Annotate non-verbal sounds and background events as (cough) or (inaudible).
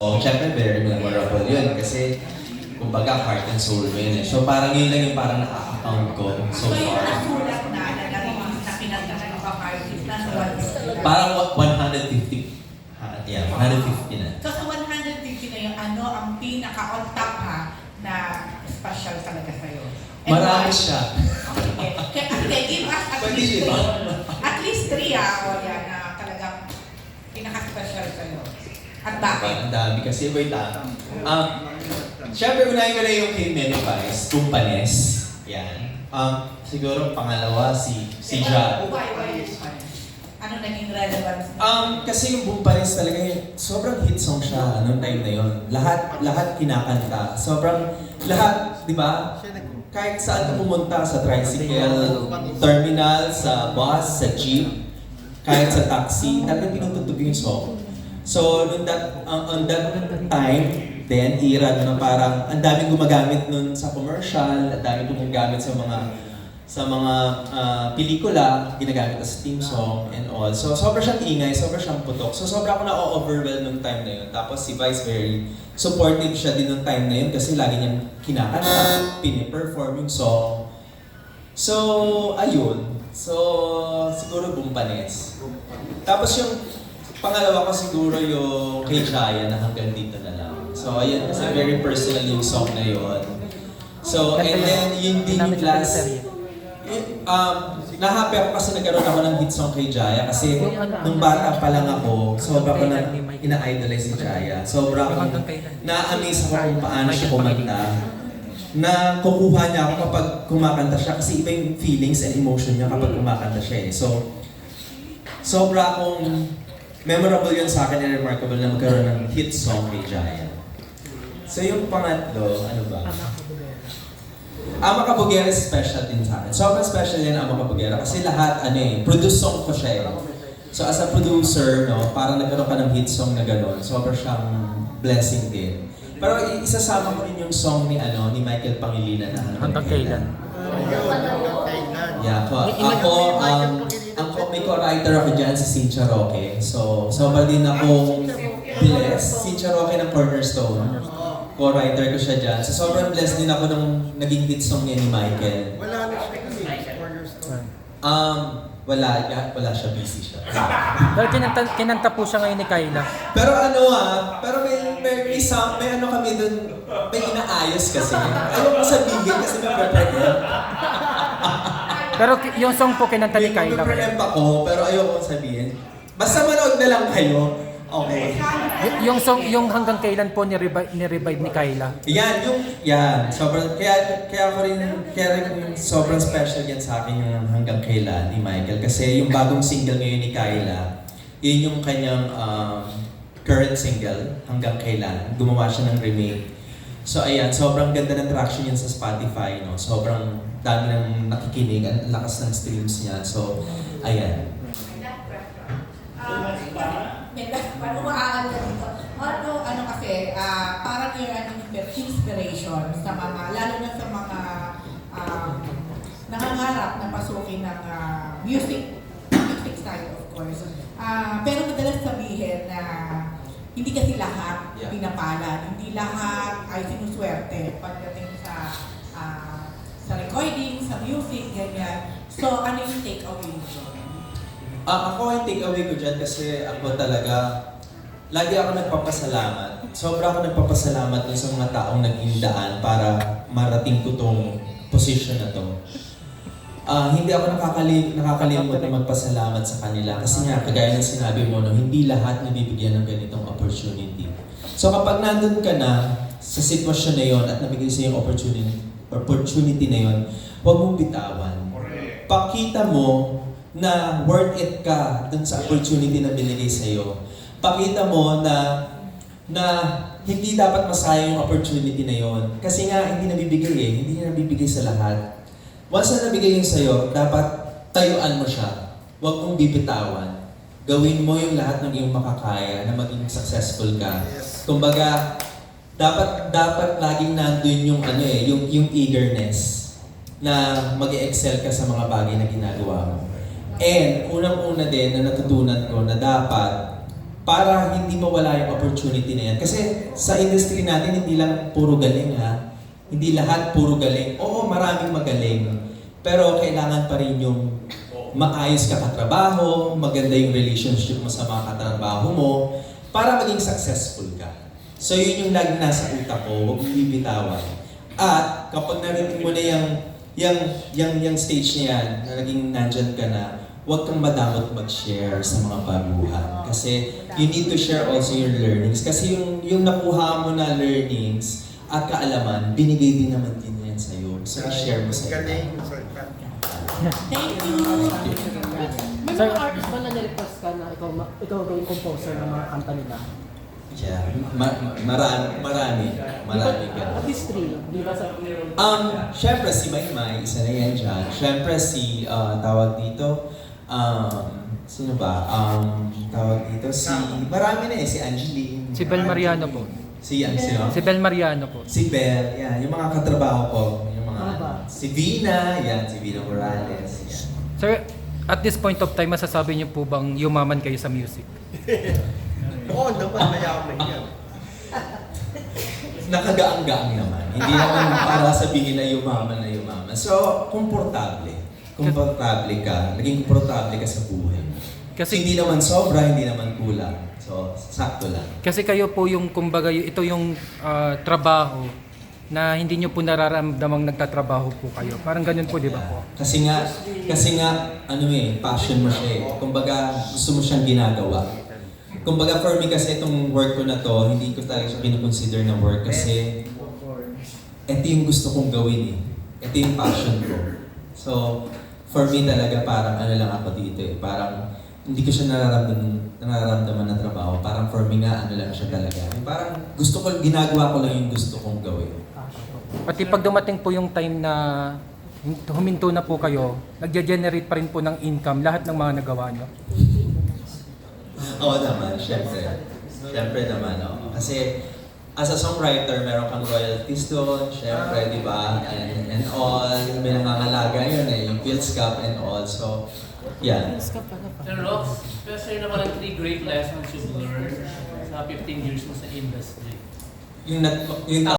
Oh, syempre very memorable yun kasi kumbaga heart and soul mo yun eh. So parang yun lang yung parang na-account ko so So yung far. nasulat na na narinig na pinagka ng mga artist na sa one Parang wa- 150. Ha, yeah, 150 na. So sa 150 na yung ano ang pinaka on top ha na special talaga sa'yo. And Marami why? siya. Okay. Kaya okay, give us at Pwede least lima. three. At least three ah. O yan na talagang pinaka-special sa'yo. At bakit? Ang dami kasi wait ah. Um, syempre unahin ko na yung kay Many Pies, Kumpanes. Yan. Um, siguro pangalawa si si Ja. Why? Ano naging relevance? Um, kasi yung Bumpanes talaga yun, sobrang hit song siya noong time na yun. Lahat, lahat kinakanta. Sobrang, lahat, di ba? Kahit saan ka pumunta, sa tricycle, terminal, sa bus, sa jeep, kahit sa taxi, talagang tinutugtog yung song. So, nung that, uh, on that time, then, era na parang, ang daming gumagamit nun sa commercial, ang daming gumagamit sa mga sa mga ah, pelikula, ginagamit as theme song and all. So, sobra siyang ingay, sobra siyang putok. So, sobra ako na-overwhelm nung time na yun. Tapos si Vice very supportive siya din nung time na yun kasi lagi niyang kinakanta, piniperform yung song. So, ayun. So, siguro Bumpanes. Tapos yung pangalawa ko siguro yung kay Jaya na hanggang dito na lang. So, ayun kasi very personal yung song na yun. So, and then yung din yung last, eh, um, na-happy ako kasi nagkaroon ako ng hit song kay Jaya kasi nung bata pa lang ako, sobra ko na ina-idolize si Jaya. Sobra akong na-amaze ako kung paano siya kumanta. Na kukuha niya ako kapag kumakanta siya kasi iba yung feelings and emotion niya kapag kumakanta siya eh. So, sobra akong memorable yun sa akin and remarkable na magkaroon ng hit song kay Jaya. So yung pangatlo, ano ba? Ama Kabugera is special din sa akin. Sobrang special yan Ama Kabugera kasi lahat, ano eh, produce song ko siya eh. So as a producer, no, parang nagkaroon ka ng hit song na gano'n, sobrang siyang blessing din. Pero isasama ko rin yung song ni ano ni Michael Pangilinan na Hanggang kailan? Yeah, ako, ako um, may co-writer ako dyan si Cynthia Roque. So, sobrang din akong blessed. Cynthia Roque ng Cornerstone. Co-writer ko siya dyan. So, sobrang blessed din ako nung naging hit song niya ni Michael. Wala na siya kasi cornerstone. Um, wala, wala siya, busy siya. (laughs) Pero kinanta, kinanta po siya ngayon ni Kyla. Pero ano ah, pero may, may, may, isang, may ano kami dun, may inaayos kasi. Ayaw ko sabihin kasi may. Pero ki- yung song po kinanta ni May Kyla. ako, pero ayaw ko sabihin. Basta manood na lang kayo. Okay. Y- yung song, yung hanggang kailan po ni-revive, ni-revive ni Kyla. Yan, yung, yan. Sobrang, kaya, kaya ko rin, kaya rin sobrang special yan sa akin yung hanggang kailan ni Michael. Kasi yung bagong single ngayon ni Kyla, yun yung kanyang um, current single, hanggang kailan. Gumawa siya ng remake. So ayan, sobrang ganda ng traction yan sa Spotify, no? Sobrang dami ng nakikinig, ang lakas ng streams niya. So, ayan. Ah, may. Ano, ano kasi, ah, parang yung ano, inspiration sa mga, lalo na sa mga um, nangangarap na pasukin ng ah, music, music side of course. Ah, pero madalas sabihin na hindi kasi lahat Yeah. pinapalad, hindi lahat ay sinuswerte pagdating sa ah, sa recording, sa music, ganyan. So, ano yung take away nyo? Ah, ako yung take away ko dyan kasi ako talaga, lagi ako nagpapasalamat. Sobra ako nagpapasalamat dun sa mga taong naging daan para marating ko tong position na to. Ah, hindi ako nakakali nakakalimot na magpasalamat sa kanila kasi nga, kagaya ng sinabi mo, no, hindi lahat nabibigyan ng ganitong opportunity. So kapag nandun ka na sa sitwasyon na yon at nabigay sa yung opportunity, opportunity na yon, huwag mong bitawan pakita mo na worth it ka dun sa opportunity na binigay sa iyo. Pakita mo na na hindi dapat masayang yung opportunity na yon. Kasi nga, hindi nabibigay eh. Hindi na nabibigay sa lahat. Once na nabigay yun sa'yo, dapat tayuan mo siya. Huwag mong bibitawan. Gawin mo yung lahat ng iyong makakaya na maging successful ka. Kumbaga, dapat dapat laging nandun yung ano eh, yung yung eagerness na mag-excel ka sa mga bagay na ginagawa mo. And unang-una din na natutunan ko na dapat para hindi mawala yung opportunity na yan. Kasi sa industry natin, hindi lang puro galing ha. Hindi lahat puro galing. Oo, maraming magaling. Pero kailangan pa rin yung maayos ka katrabaho, maganda yung relationship mo sa mga katrabaho mo, para maging successful ka. So yun yung lagi nasa utak ko, huwag bibitawan. At kapag narinig mo na yung, yung, yung, yung stage na yan, na naging nandyan ka na, huwag kang madamot mag-share sa mga baguhan. Kasi you need to share also your learnings. Kasi yung, yung nakuha mo na learnings at kaalaman, binigay din naman din yan sa'yo. So i-share mo sa iba. Galing. Thank you. May mga artist ba na nirequest ka na ikaw, ma- ikaw gawing composer ng mga kanta nila? Yeah. Ma- marami, marami. Marami ka. At least three, di ba sa... Um, syempre si Maymay, isa na yan dyan. Syempre si, uh, tawag dito, um, sino ba? Um, tawag dito, si, marami na eh, si Angeline. Si Bel Mariano po. Si, ano, sino? Si Bel Mariano po. Si Bel, yan, yung mga katrabaho ko. Yung mga, Ano ba? si Vina, yan, si Vina Morales. Yan. Sir, at this point of time, masasabi niyo po bang yumaman kayo sa music? (laughs) Oo naman, mayaman yan. (laughs) Nakagaang-gaang naman. Hindi naman para sabihin na yumaman na yumaman. So, komportable. Komportable ka. Naging komportable ka sa buhay. Kasi Kasi hindi naman sobra, hindi naman kulang. So, sakto lang. kasi kayo po yung kumbaga ito yung ah, trabaho na hindi niyo po nararamdamang nagtatrabaho po kayo. Parang ganun po, di ba po? Kasi nga, kasi nga, ano eh, passion mo siya eh. Kumbaga, gusto mo siyang ginagawa. Kumbaga for me kasi itong work ko na to, hindi ko talaga siya kinukonsider na work kasi ito yung gusto kong gawin eh. Ito yung passion ko. So, for me talaga parang ano lang ako dito eh. Parang hindi ko siya nararamdaman, nararamdaman na trabaho. Parang for me nga, ano lang siya talaga. Yung Parang gusto ko, ginagawa ko lang yung gusto kong gawin. Pati pag dumating po yung time na huminto na po kayo, nagge-generate pa rin po ng income lahat ng mga nagawa niyo. Oo naman, syempre. Syempre naman, oo. Kasi as a songwriter, meron kang royalties doon, syempre, di ba? And, and all, may nangangalaga yun eh, yung Fields Cup and all. So, yeah. Sir Rox, pero sir naman ang three great lessons you've learned sa 15 years mo sa industry. Yung, nat- yung